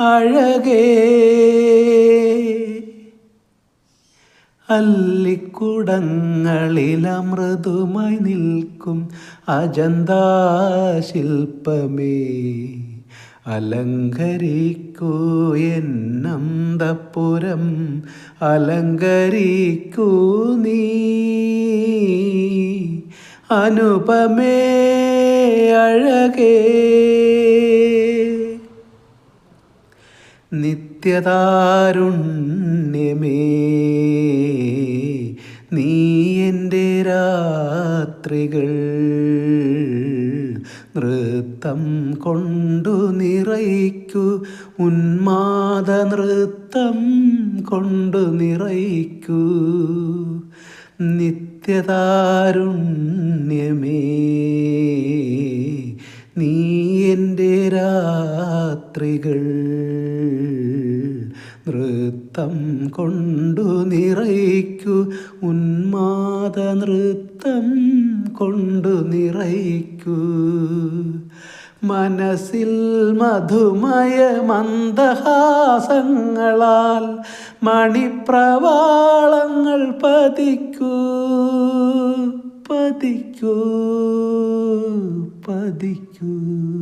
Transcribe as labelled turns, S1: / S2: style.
S1: അഴകേ. അല്ലിക്കുടങ്ങളിലമൃതുമായി നിൽക്കും അജന്താ ശില്പമേ അലങ്കരിക്കൂ എന്നന്തപുരം അലങ്കരിക്കൂ നീ. അനുപമേ അഴകേ. നിത്യതാരുണ്യമേ. നീ എന്റെ രാത്രികൾ നൃത്തം കൊണ്ടു നിറയ്ക്കു. ഉന്മാദ നൃത്തം കൊണ്ടു നിറയ്ക്കു. നിത്യതാരുണ്യമേ. നീ എന്റെ രാത്രികൾ നൃത്തം കൊണ്ടു നിറയ്ക്കു ഉന്മാദ നൃത്തം കൊണ്ടു നിറയ്ക്കൂ. മനസ്സിൽ മധുമയ മന്ദഹാസങ്ങളാൽ മണിപ്രവാളങ്ങൾ പതിക്കൂ. പതിക്കൂ പതിക്കൂ.